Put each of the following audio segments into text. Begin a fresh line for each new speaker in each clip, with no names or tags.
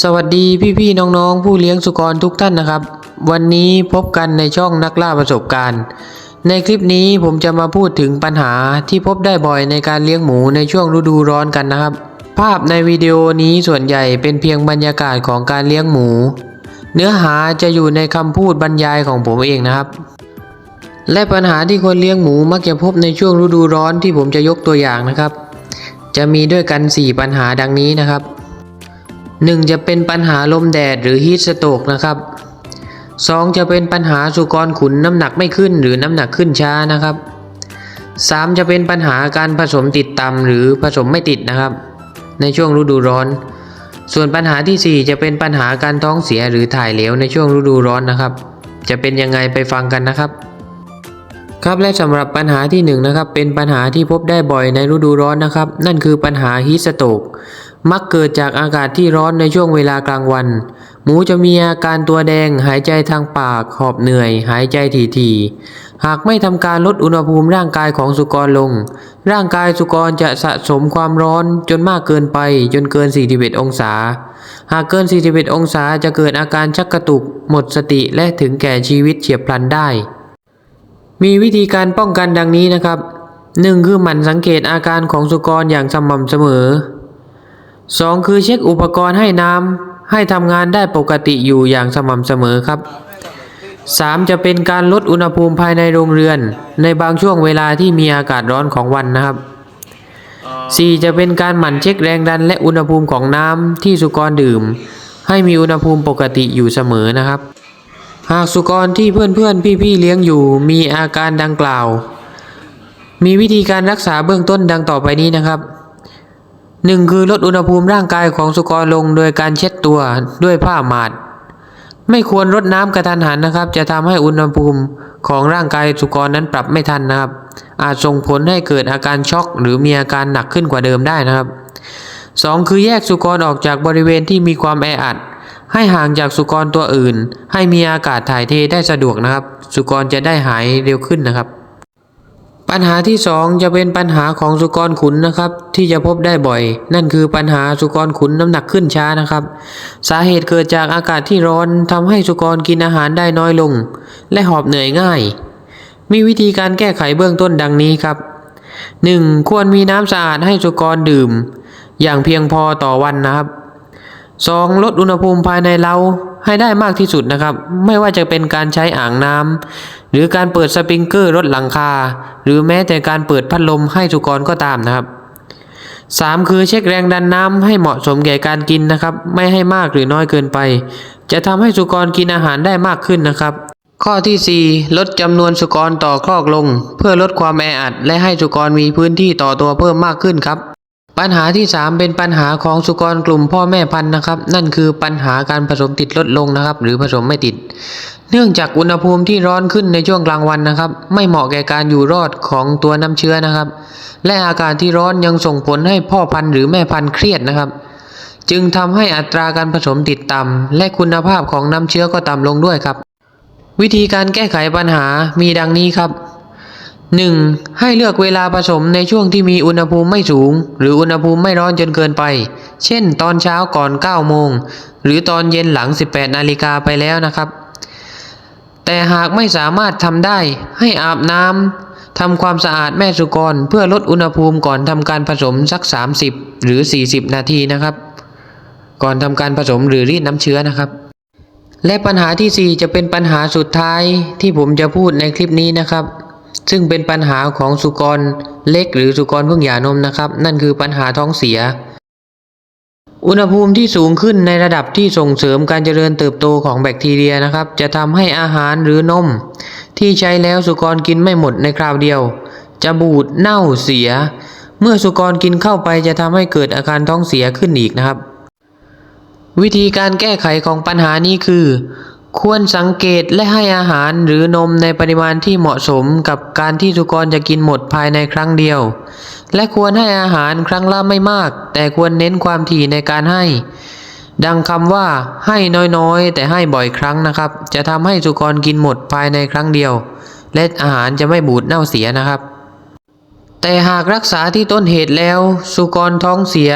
สวัสดีพี่ๆน้องๆ ผู้เลี้ยงสุกรทุกท่านนะครับ วันนี้พบกันในช่องนักล่าประสบการณ์ ในคลิปนี้ผมจะมาพูดถึงปัญหาที่พบได้บ่อยในการเลี้ยงหมูในช่วงฤดูร้อนกันนะครับ ภาพในวิดีโอนี้ส่วนใหญ่เป็นเพียงบรรยากาศของการเลี้ยงหมู เนื้อหาจะอยู่ในคำพูดบรรยายของผมเองนะครับ และปัญหาที่คนเลี้ยงหมูมักจะพบในช่วงฤดูร้อนที่ผมจะยกตัวอย่างนะครับ จะมีด้วยกัน 4 ปัญหาดังนี้นะครับ หนึ่งจะเป็นปัญหาลมแดดหรือฮีทสโตกนะครับสองจะเป็นปัญหาสุกรขุนน้ำหนักไม่ขึ้นหรือน้ำหนักขึ้นช้านะครับสามจะเป็นปัญหาการผสมติดต่ำหรือผสมไม่ติดนะครับ ในช่วงฤดูร้อน ส่วนปัญหาที่สี่จะเป็นปัญหาการท้องเสียหรือถ่ายเหลวในช่วงฤดูร้อนนะครับ จะเป็นยังไงไปฟังกันนะครับ ครับและสำหรับปัญหาที่หนึ่งนะครับเป็นปัญหาที่พบได้บ่อยในฤดูร้อนนะครับ นั่นคือปัญหาฮีทสโตก มักเกิดจากอากาศที่ร้อนในช่วงเวลากลางวัน หมูจะมีอาการตัวแดงหายใจทางปาก หอบเหนื่อย หายใจถี่ๆหากไม่ทำการลดอุณหภูมิร่างกายของสุกรลง ร่างกายสุกรจะสะสมความร้อนจนมากเกินไปจนเกิน 41 องศา หากเกิน 41 องศาจะเกิดอาการชักกระตุก หมดสติและถึงแก่ชีวิตเฉียบพลันได้ มีวิธีการป้องกันดังนี้นะครับ 1. คือหมั่นสังเกตอาการของสุกรอย่างสม่ำเสมอ 2. คือเช็คอุปกรณ์ให้น้ำให้ทำงานได้ปกติอยู่อย่างสม่ำเสมอครับ 3. จะเป็นการลดอุณหภูมิภายในโรงเรือน ในบางช่วงเวลาที่มีอากาศร้อนของวันนะครับ 4. จะเป็นการหมั่นเช็คแรงดันและอุณหภูมิของน้ำที่สุกรดื่ม ให้มีอุณหภูมิปกติอยู่เสมอนะครับ หากสุกรที่เพื่อนๆพี่ๆเลี้ยงอยู่ มีอาการดังกล่าว มีวิธีการรักษาเบื้องต้นดังต่อไปนี้นะครับ 1. คือลดอุณหภูมิร่างกายของสุกรลงโดยการเช็ดตัวด้วยผ้าหมาด ไม่ควรรดน้ำกระทันหันนะครับ จะทำให้อุณหภูมิของร่างกายสุกรนั้นปรับไม่ทันนะครับ อาจส่งผลให้เกิดอาการช็อก หรือมีอาการหนักขึ้นกว่าเดิมได้นะครับ 2. คือแยกสุกรออกจากบริเวณที่มีความแออัด ให้ห่างจากสุกรตัวอื่น ให้มีอากาศถ่ายเทได้สะดวกนะครับ สุกรจะได้หายเร็วขึ้นนะครับ ปัญหาที่ 2 จะเป็นปัญหาของสุกรขุนนะครับ ที่จะพบได้บ่อย นั่นคือปัญหาสุกรขุนน้ำหนักขึ้นช้านะครับ สาเหตุเกิดจากอากาศที่ร้อนทำให้สุกรกินอาหารได้น้อยลง และหอบเหนื่อยง่าย มีวิธีการแก้ไขเบื้องต้นดังนี้ครับ 1. ควรมีน้ำสะอาดให้สุกรดื่ม อย่างเพียงพอต่อวันนะครับ 2. ลดอุณหภูมิภายในเล้า ให้ได้มากที่สุดนะครับ ไม่ว่าจะเป็นการใช้อ่างน้ำหรือการเปิดสปริงเกอร์ลดหลังคา หรือแม้แต่การเปิดพัดลมให้สุกรก็ตามนะครับ 3. คือเช็คแรงดันน้ำให้เหมาะสมแก่การกินนะครับ ไม่ให้มากหรือน้อยเกินไป จะทำให้สุกรกินอาหารได้มากขึ้นนะครับ ข้อที่ 4 ลดจำนวนสุกรต่อครอกลง เพื่อลดความแออัด และให้สุกรมีพื้นที่ต่อตัวเพิ่มมากขึ้นครับ ปัญหาที่ 3 เป็นปัญหาของสุกรกลุ่มพ่อแม่พันธุ์นะครับ นั่นคือปัญหาการผสมติดลดลงนะครับ หรือผสมไม่ติด เนื่องจากอุณหภูมิที่ร้อนขึ้นในช่วงกลางวันนะครับ ไม่เหมาะแก่การอยู่รอดของตัวน้ำเชื้อนะครับ และอากาศที่ร้อนยังส่งผลให้พ่อพันธุ์หรือแม่พันธุ์เครียดนะครับ จึงทำให้อัตราการผสมติดต่ำและคุณภาพของน้ำเชื้อก็ต่ำลงด้วยครับ วิธีการแก้ไขปัญหามีดังนี้ครับ 1. ให้เลือกเวลาผสมในช่วงที่มีอุณหภูมิไม่สูง หรืออุณหภูมิไม่ร้อนจนเกินไป เช่น ตอนเช้าก่อน 9 โมง หรือตอนเย็นหลัง 18 นาฬิกาไปแล้วนะครับ แต่หากไม่สามารถทำได้ให้อาบน้ำทำความสะอาดแม่สุกร เพื่อลดอุณหภูมิก่อนทำการผสมสัก 30 หรือ 40 นาทีนะครับ ก่อนทำการผสมหรือรีดน้ำเชื้อนะครับ และปัญหาที่ 4 จะเป็นปัญหาสุดท้ายที่ผมจะพูดในคลิปนี้นะครับ ซึ่งเป็นปัญหาของสุกรเล็กหรือสุกรเพิ่งหย่านมนะครับ นั่นคือปัญหาท้องเสีย อุณหภูมิที่สูงขึ้นในระดับที่ส่งเสริมการเจริญเติบโตของแบคทีเรียนะครับ จะทำให้อาหารหรือนม ที่ใช้แล้วสุกรกินไม่หมดในคราวเดียว จะบูดเน่าเสีย เมื่อสุกรกินเข้าไปจะทำให้เกิดอาการท้องเสียขึ้นอีกนะครับ วิธีการแก้ไขของปัญหานี้คือ ควรสังเกตและให้อาหารหรือนมในปริมาณที่เหมาะสมกับการที่สุกรจะกินหมดภายในครั้งเดียว และควรให้อาหารครั้งละไม่มาก แต่ควรเน้นความถี่ในการให้ ดังคำว่าให้น้อยๆ แต่ให้บ่อยครั้งนะครับ จะทำให้สุกรกินหมดภายในครั้งเดียว และอาหารจะไม่บูดเน่าเสียนะครับ แต่หากรักษาที่ต้นเหตุแล้ว สุกรท้องเสีย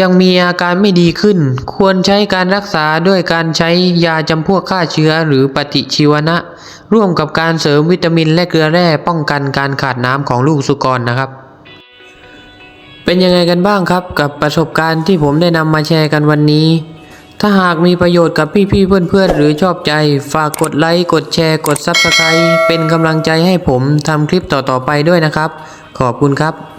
ยังมีอาการไม่ดีขึ้น ควรใช้การรักษาด้วยการใช้ยาจำพวกฆ่าเชื้อหรือปฏิชีวนะ ร่วมกับการเสริมวิตามินและเกลือแร่ป้องกันการขาดน้ำของลูกสุกรนะครับ เป็นยังไงกันบ้างครับกับประสบการณ์ที่ผมได้นำมาแชร์กันวันนี้ ถ้าหากมีประโยชน์กับพี่ๆเพื่อนๆ หรือชอบใจ ฝากกดไลค์กดแชร์กด Subscribe เป็นกำลังใจให้ผมทำคลิปต่อๆไปด้วยนะครับ ขอบคุณครับ